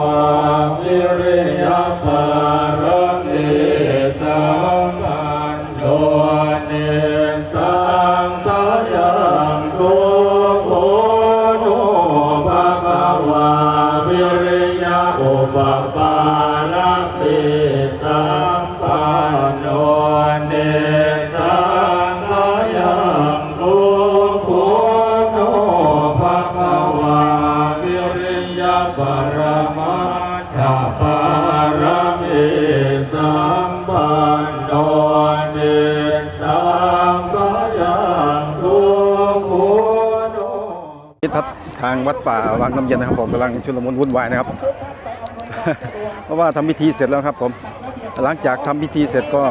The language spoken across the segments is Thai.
วิ ทิศทัศน์ทางวัดป่าวังน้ำเย็นนะครับผมกำลังชุลมุนวุ่นวายนะครับ เพราะว่าทำพิธีเสร็จแล้วครับผม หลังจากทำพิธีเสร็จก็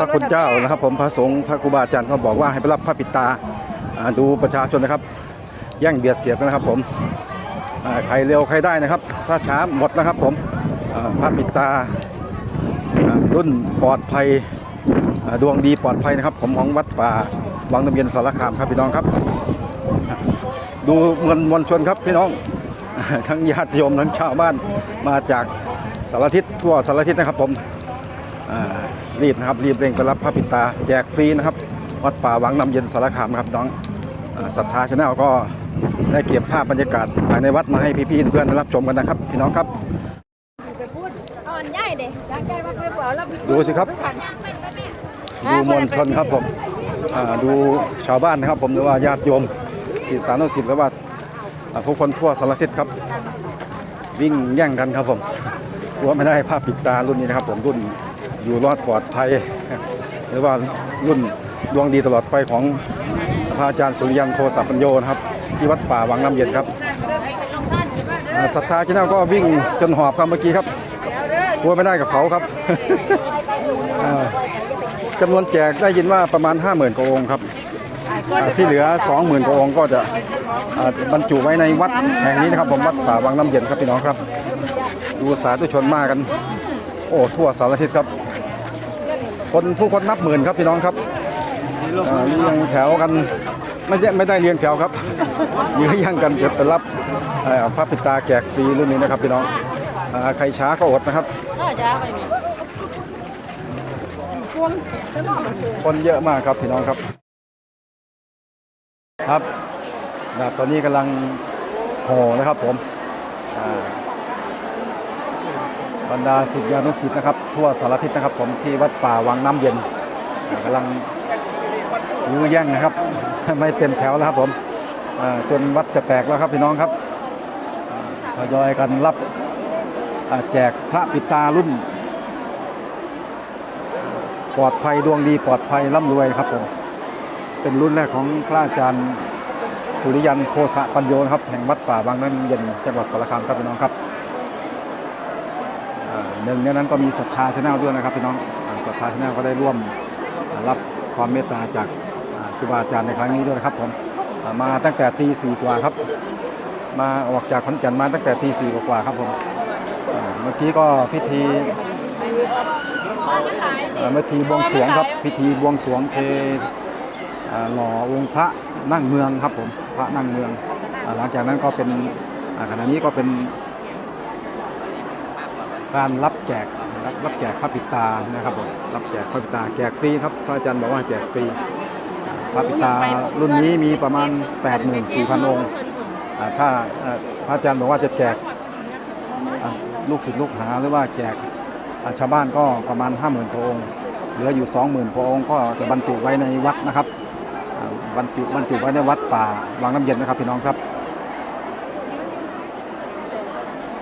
พระคุณเจ้านะครับ ผมพระสงฆ์พระครูบาอาจารย์ก็บอกว่าให้ไปรับพระปิดตาอ่าดูประชาชนนะครับแย่งเบียดเสียดกันนะครับผมอ่าใครเร็วใครได้นะครับ ถ้าช้าหมดนะครับผมอ่าพระปิดตาอ่ารุ่นปลอดภัยอ่าดวงดีปลอดภัยนะครับ ผมของวัดป่าวังน้ำเย็นสารคามครับพี่น้องครับ ดูมวลมวลชนครับพี่น้อง ทั้งญาติโยมทั้งชาวบ้านมาจากสารทิศทั่วสารทิศนะครับผมรีบนะครับรีบเร่งไปรับพระปิตาแจกฟรีนะครับวัดป่าวังน้ำเย็นสารคามครับน้องศรัทธาชาแนลก็ได้เก็บภาพบรรยากาศภายในวัดมาให้พี่ๆเพื่อนรับชมกันนะครับ พี่น้องครับดูสิครับดูมวลชนครับผมดูชาวบ้านนะครับผมหรือว่าญาติโยม ศิษยานุศิษย์หรือว่าอ่าผู้คนทั่วสารทิศครับ วิ่งแย่งกันครับผมกลัวไม่ได้ภาพปิดตารุ่นนี้นะครับผมรุ่นอยู่รอดปลอดภัย หรือว่ารุ่นดวงดีตลอดไปของพระอาจารย์สุริยันโคสัปัญโยนะครับที่วัดป่าวังน้ำเย็นครับศรัทธาชแนลก็วิ่งจนหอบครับเมื่อกี้ครับกลัวไม่ได้กับเขาครับอ่าจำนวนแจกได้ยินว่าประมาณ 50,000กว่าองค์ครับ ที่เหลือ 20,000กว่าองค์ก็จะอ่าบรรจุไว้ในวัดแห่งนี้นะครับผมวัดป่าวังน้ำเย็นครับพี่น้องครับดูสาธุชนมากัน โอ้ทั่วสารทิศครับ คนผู้คนนับหมื่นครับพี่น้องครับอ่าเรียงแถวกันไม่ใช่ไม่ได้เรียงแถวครับยื้อแย่งกันจะไปรับเอ่อพระปิดตาแจกฟรีรุ่นนี้นะครับพี่น้องอ่าใครช้าก็อดนะครับก็จะไปมีพวงคนเยอะมากครับพี่น้องครับ ครับนะตอนนี้กำลังห่อนะครับผมบรรดาศิษยานุศิษย์นะครับ ทั่วสารทิศนะครับ ผมที่วัดป่าวังน้ำเย็นกำลังยื้อแย่งนะครับ ไม่เป็นแถวแล้วครับผมจนวัดจะแตกแล้วครับพี่น้องครับทยอยกันรับแจกพระปิตารุ่น ปลอดภัยดวงดีปลอดภัยร่ำรวยครับผม เป็นรุ่นแรกของพระอาจารย์สุริยันโคสะปัญโยนะครับแห่งวัดป่าบางน้ำเย็นจังหวัดสารคามครับพี่น้องครับหนึ่งในนั้นก็มีศรัทธาชาแนลด้วยนะครับพี่น้องศรัทธาชาแนลก็ได้ร่วมรับความเมตตาจากครูบาอาจารย์ในครั้งนี้ด้วยนะครับผมมาตั้งแต่ตีสี่กว่าครับ มาออกจากขอนแก่นมาตั้งแต่ตีสี่กว่าครับผมเมื่อกี้ก็พิธีเอ่อพิธีบวงสวงครับพิธีบวงสรวงเท หล่อองค์พระนั่งเมืองครับผมพระนั่งเมือง หลังจากนั้นก็เป็นขณะนี้ก็เป็นการรับแจกรับแจกพระปิตานะครับผมรับแจกพระปิตาแจกฟรีครับพระอาจารย์บอกว่าแจกฟรีพระปิตารุ่นนี้มีประมาณ 84,000 องค์อ่าถ้าอ่าพระอาจารย์บอกว่าจะแจกลูกศิษย์ลูกหาหรือว่าแจกชาวบ้านก็ประมาณ 50,000กว่าองค์เหลืออยู่ 20,000กว่าองค์ก็จะบรรจุไว้ในวัดนะครับ อ่าบรรจุบรรจุไว้ในวัดป่าวังน้ำเย็นนะครับพี่น้องครับ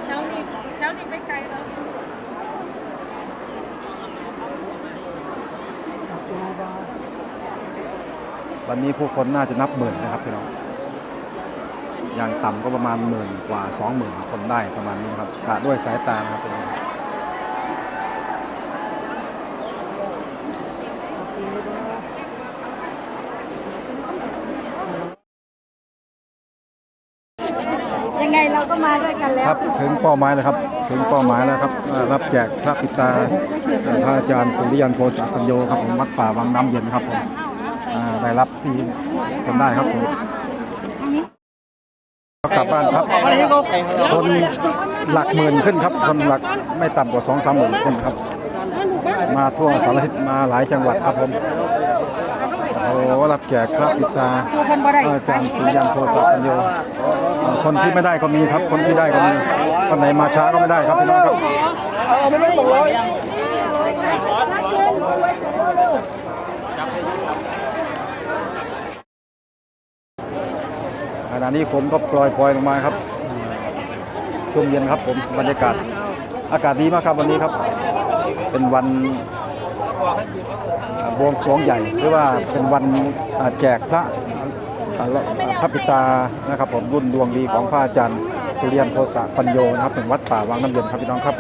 แถวนี้แถวนี้ไปไกลแล้ววันนี้ผู้คนน่าจะนับหมื่นนะครับพี่น้องอย่างต่ำก็ประมาณหมื่นกว่า20,000คนได้ประมาณนี้นะครับกะด้วยสายตานะครับพี่น้อง ยังไงเรา ก็มาด้วยกันแล้วครับถึงเป้าหมายแล้วครับ ถึงเป้าหมายแล้วครับรับแจกพระปิดตาพระอาจารย์สุริยันโคสปัญโยครับผมวัดป่าวังน้ำเย็นครับผมได้รับที่ทำได้ครับผมกลับบ้านครับคนหลักหมื่นขึ้นครับ คนหลักไม่ต่ำกว่าสองสามหมื่นคนครับ มาทั่วสารทิศมาหลายจังหวัดครับผม โอ้รับแขกครับปิตาอาจารย์สุริยันโทสัพพันโยคนที่ไม่ได้ก็มีครับ คนที่ได้ก็มีคนไหนมาช้าก็ไม่ได้ครับพี่น้องครับขณะนี้ฝนก็ปล่อยปล่อยลงมาครับช่วงเย็นครับผมบรรยากาศอากาศดีมากครับวันนี้ครับ เป็นวัน บวงสรวงใหญ่หรือว่าเป็นวันแจกพระพระปิตานะครับผมรุ่นดวงดีของพระอาจารย์สุริยันโทสะปัญโยนะครับเป็นวัดป่าวังน้ำเย็นครับพี่น้องครับ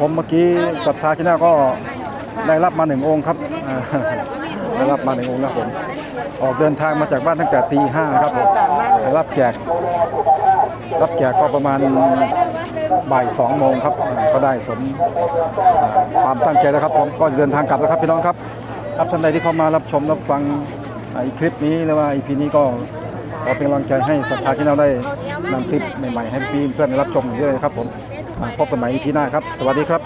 ผมเมื่อกี้ศรัทธาที่น่าก็ได้รับมาหนึ่งองค์ครับได้รับมาหนึ่งองค์นะผมออกเดินทางมาจากบ้านตั้งแต่ตีห้าครับผมได้รับแจกรับแขกก็ประมาณ บ่ายสองโมงครับก็ได้สมความตั้งใจแล้วครับผมก็เดินทางกลับแล้วครับพี่น้องครับครับท่านใดที่เข้ามารับชมรับฟังอีคลิปนี้หรือว่าอีพีนี้ก็ขอเป็นกำลังใจให้สัทธาที่เราได้นำคลิปใหม่ๆให้พี่เพื่อนได้รับชมด้วยครับผมพบกันใหม่อีพีหน้าครับ สวัสดีครับ